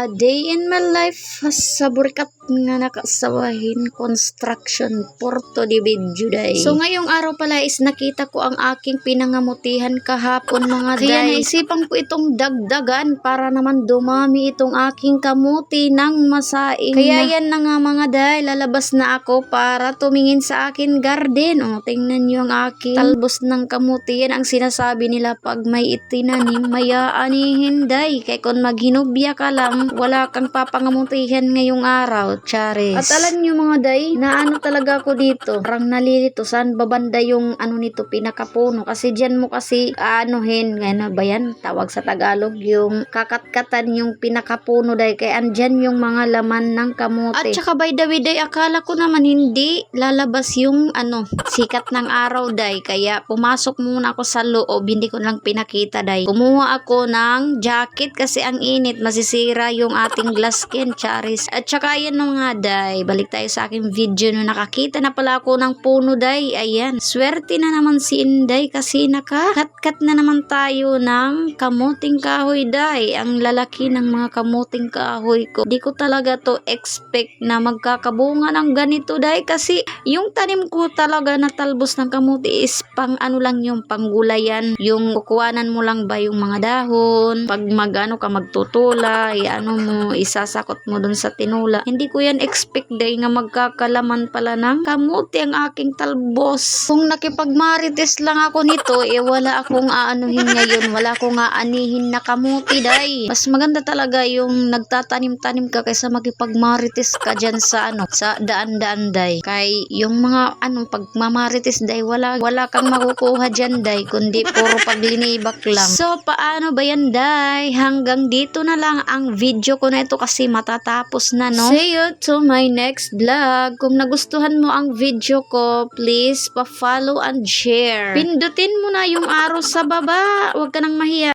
A day in my life sa burikat nga nakasawahin construction porto di video day. So ngayong araw pala is nakita ko ang aking pinangamutihan kahapon mga day. Kaya naisipan ko itong dagdagan para naman dumami itong aking kamuti ng masaing. Kaya yan na nga mga day, lalabas na ako para tumingin sa akin garden. O tingnan nyo ang aking talbos ng kamuti. Yan ang sinasabi nila pag may itinanim, may aanihin day. Kaya kung maghinubya ka lang, wala kang papangamutihan ngayong araw, Charis. At alam nyo mga day, na ano talaga ako dito. Parang nalilito, saan babanda yung ano nito, pinakapuno. Kasi dyan mo kasi aanuhin, ngayon na ba yan? Tawag sa Tagalog, yung kakatkatan yung pinakapuno day. Kaya andyan yung mga laman ng kamote. At saka by the way day, akala ko naman hindi lalabas yung ano, sikat ng araw day. Kaya pumasok muna ako sa loob, hindi ko lang pinakita day. Kumuha ako ng jacket kasi ang init, masisira yung ating glass skin, charis. At saka yan mga day, balik tayo sa aking video no nakakita na pala ako ng puno day. Ayan, swerte na naman si Inday kasi nakakat-kat na naman tayo ng kamuting kahoy day. Ang lalaki ng mga kamuting kahoy ko. Di ko talaga to expect na magkakabunga ng ganito day kasi yung tanim ko talaga na talbos ng kamuti is pang ano lang yung panggulayan. Yung kukuhanan mo lang ba yung mga dahon, pag magano ka magtutula, ano mo, isasakot mo dun sa tinula. Hindi ko yan expect day nga magkakalaman pala ng kamuti ang aking talbos. Kung nakipagmarites lang ako nito, eh wala akong aanuhin ngayon, wala akong aanihin na kamuti day. Mas maganda talaga yung nagtatanim-tanim ka kaysa makipagmarites ka dyan sa ano, sa daan-daan day. Kay yung mga ano, pagmamarites day, wala, wala kang makukuha dyan day, kundi puro paglinibak lang. So, paano ba yan day? Hanggang dito na lang ang video ko na ito kasi matatapos na no? See you to my next vlog. Kung nagustuhan mo ang video ko, please pa-follow and share. Pindutin mo na yung arrow sa baba. Huwag ka nang mahiya.